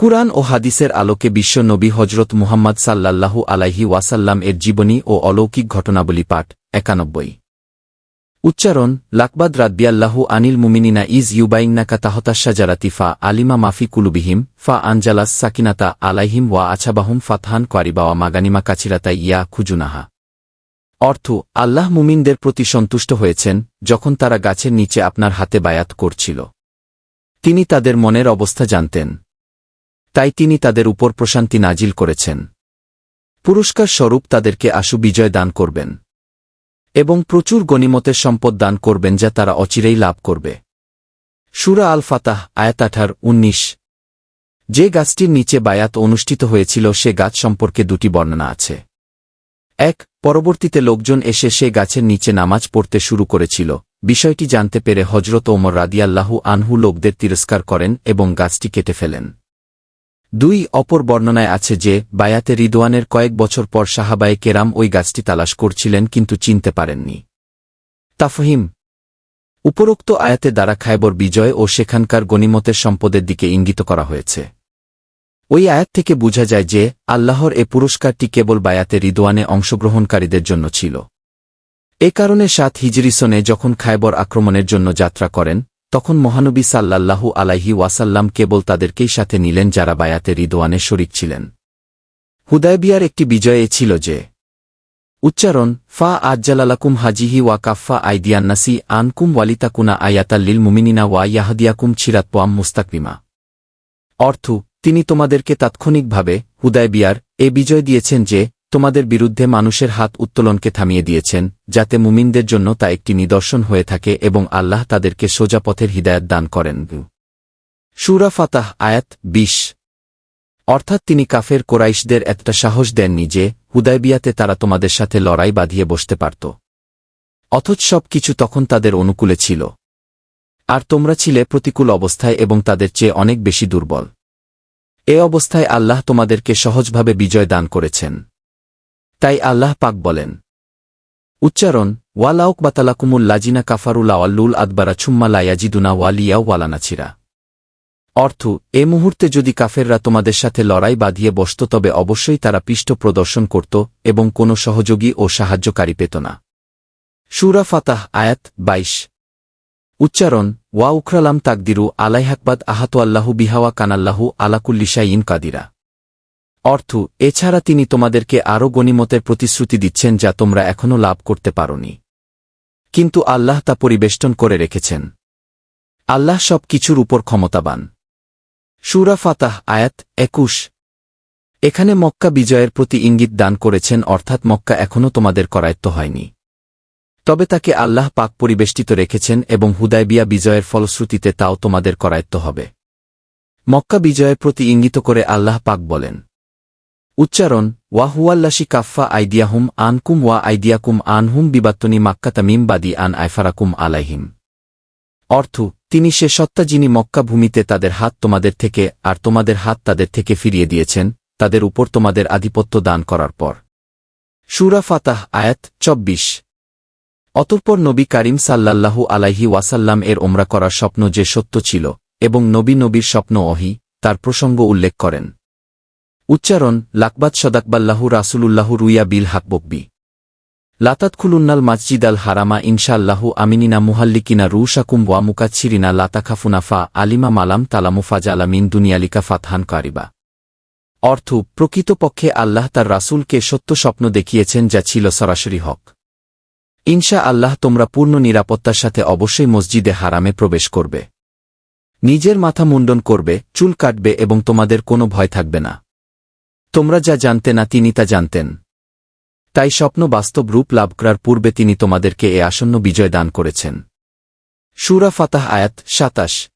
কুরআন ও হাদিসের আলোকে বিশ্ব নবী হজরত মুহাম্মদ সাল্লাল্লাহু আলাইহি ওয়াসাল্লাম এর জীবনী ও অলৌকিক ঘটনাবলী পাঠ একানব্বই। উচ্চারণ, লাকবাদ রাদ্বিয়াল্লাহু আনিল মুমিনিনা ইজ ইউবাইন্নাকা তাহতাশা জারাতিফা আলিমা মাফি কুলুবিহিম, ফা আনজালাস সাকিনাতা আলাইহিম ওয়া আছাবাহুম ফাতহান কোয়ারিবাওয়া মাগানিমা কাছিরাতা ইয়া খুজুনাহা। অর্থ, আল্লাহ মুমিনদের প্রতি সন্তুষ্ট হয়েছেন যখন তারা গাছের নিচে আপনার হাতে বায়াত করছিল। তিনি তাদের মনের অবস্থা জানতেন। তাই তিনি তাদের উপর প্রশান্তি নাজিল করেছেন। পুরস্কার স্বরূপ তাদেরকে আশু বিজয় দান করবেন। এবং প্রচুর গণিমতের সম্পদ দান করবেন যা তারা অচিরেই লাভ করবে। সুরা আল ফাতাহ আয়াত আঠার, উনিশ। যে গাছটির নিচে বায়াত অনুষ্ঠিত হয়েছিল, সে গাছ সম্পর্কে দুটি বর্ণনা আছে। এক, পরবর্তীতে লোকজন এসে সে গাছের নিচে নামাজ পড়তে শুরু করেছিল। বিষয়টি জানতে পেরে হজরত ওমর রাদিয়াল্লাহু আনহু লোকদের তিরস্কার করেন এবং গাছটি কেটে ফেলেন। দুই অপর বর্ণনায় আছে যে, বায়াতে রিদওয়ানের কয়েক বছর পর সাহাবায়ে কেরাম ওই গাছটি তালাশ করছিলেন কিন্তু চিনতে পারেননি। তাফহিম। উপরোক্ত আয়াতে দ্বারা খায়বর বিজয় ও সেখানকার গণিমতের সম্পদের দিকে ইঙ্গিত করা হয়েছে। ওই আয়াত থেকে বোঝা যায় যে, আল্লাহর এ পুরস্কারটি কেবল বায়াতে রিদওয়ানে অংশগ্রহণকারীদের জন্য ছিল। এ কারণে সাত হিজরিসনে যখন খায়বর আক্রমণের জন্য যাত্রা করেন তখন মহানবী সাল্লাল্লাহু আলাইহি ওয়াসাল্লাম কেবল তাদেরকেই সাথে নিলেন যারা বায়াতে রিদোয়ানে শরিক ছিলেন। হুদায়বিয়ার একটি বিজয়ে ছিল যে, উচ্চারণ, ফা আজ্জালালাকুম হাজিহি ওয়া কাফা আইদিয়ান্নাসি আনকুম ওয়ালিতাকুনা আয়াতাল্লিল মুমিনিনা ওয়া ইয়াহদিয়াকুম ছিরাতপোয়াম মুস্তাকবিমা অর্থ, তিনি তোমাদেরকে তাৎক্ষণিকভাবে, হুদায়বিয়ার, এ বিজয় দিয়েছেন যে তোমাদের বিরুদ্ধে মানুষের হাত উত্তোলনকে থামিয়ে দিয়েছেন, যাতে মুমিনদের জন্য তা একটি নিদর্শন হয়ে থাকে এবং আল্লাহ তাদেরকে সোজা পথের হিদায়ত দান করেন। সুরা ফাতাহ, আয়াত বিশ। অর্থাৎ তিনি কাফের কোরাইশদের একটা সাহস দেননি যে, হুদায়বিয়াতে তারা তোমাদের সাথে লড়াই বাঁধিয়ে বসতে পারত। অথচ সব কিছু তখন তাদের অনুকূলে ছিল। আর তোমরা ছিলে প্রতিকূল অবস্থায় এবং তাদের চেয়ে অনেক বেশি দুর্বল। এ অবস্থায় আল্লাহ তোমাদেরকে সহজভাবে বিজয় দান করেছেন। তাই আল্লাহ পাক বলেন। উচ্চারণ, ওয়ালাউক বাতালাকুমুল লাজিনা কাফারুলা আল্লুল আদবারা ছুম্মা লায়াজিদুনা ওয়ালিয়া ওয়ালানাছিরা। অর্থ, এ মুহূর্তে যদি কাফেররা তোমাদের সাথে লড়াই বাঁধিয়ে বসত তবে অবশ্যই তারা পৃষ্ঠ প্রদর্শন করত এবং কোনো সহযোগী ও সাহায্যকারী পেত না। সুরা ফাতাহ, আয়াত বাইশ। উচ্চারণ, ওয়া উখরালাম তাকদিরু আলাইহাকবাদ আহাতু আল্লাহু বিহাওয়া কানাল্লাহু আলাকুল্লিশাইন কাদিরা। অর্থ, এছাড়া তিনি তোমাদেরকে আরও গণিমতের প্রতিশ্রুতি দিচ্ছেন যা তোমরা এখনও লাভ করতে পারনি। কিন্তু আল্লাহ তা পরিবেষ্টন করে রেখেছেন। আল্লাহ সব কিছুর উপর ক্ষমতাবান। সুরা ফাতাহ, আয়াত একুশ। এখানে মক্কা বিজয়ের প্রতি ইঙ্গিত দান করেছেন, অর্থাৎ মক্কা এখনও তোমাদের করায়ত্ত হয়নি। তবে তাকে আল্লাহ পাক পরিবেষ্টিত রেখেছেন এবং হুদায়বিয়া বিজয়ের ফলশ্রুতিতে তাও তোমাদের করায়ত্ত হবে। মক্কা বিজয়ের প্রতি ইঙ্গিত করে আল্লাহ পাক বলেন উচ্চারণ, ওয়াহুয়াল্লাশি কাফা আইদিয়াহুম আনকুম ওয়া আইদিয়াকুম আনহুম বিবাত্তনি মাক্কাতামিম বাদি আন আইফারাকুম আলাইহিম। অর্থ, তিনি সে সত্তা যিনি মক্কা ভূমিতে তাদের হাত তোমাদের থেকে আর তোমাদের হাত তাদের থেকে ফিরিয়ে দিয়েছেন, তাদের উপর তোমাদের আধিপত্য দান করার পর। সুরা ফাতাহ, আয়াত চব্বিশ। অতঃপর নবী কারিম সাল্লাল্লাহু আলাইহি ওয়াসাল্লাম এর ওমরা করার স্বপ্ন যে সত্য ছিল, এবং নবী নবীর স্বপ্ন অহি, তার প্রসঙ্গ উল্লেখ করেন। উচ্চারণ, লাকবাত সদাকবাল্লাহু রাসুলুল্লাহু রুইয়া বিল হাকবকবি লাতাতখুলুন্নাল মাসজিদ আল হারামা ইনশাল্লাহু আমিনিনা মুহাল্লিকিনা রুশাকুম ওয়া মুকাচ্ছিরিনা লাতাখাফুনাফা আলিমা মালাম তালামুফাজ আলামিন দুনিয়ালিকা ফাতহান কারিবা। অর্থ, প্রকৃতপক্ষে আল্লাহ তার রাসূলকে সত্য স্বপ্ন দেখিয়েছেন যা ছিল সরাসরি হক। ইনশা আল্লাহ তোমরা পূর্ণ নিরাপত্তার সাথে অবশ্যই মসজিদে হারামে প্রবেশ করবে। নিজের মাথা মুন্ডন করবে, চুল কাটবে এবং তোমাদের কোনো ভয় থাকবে না। তোমরা যা জানতে না তিনি তা জানতেন। তাই স্বপ্ন বাস্তব রূপ লাভ করার পূর্বে তিনি তোমাদেরকে এ আসন্ন বিজয় দান করেছেন। সুরা ফাতাহ আয়াত সাতাশ।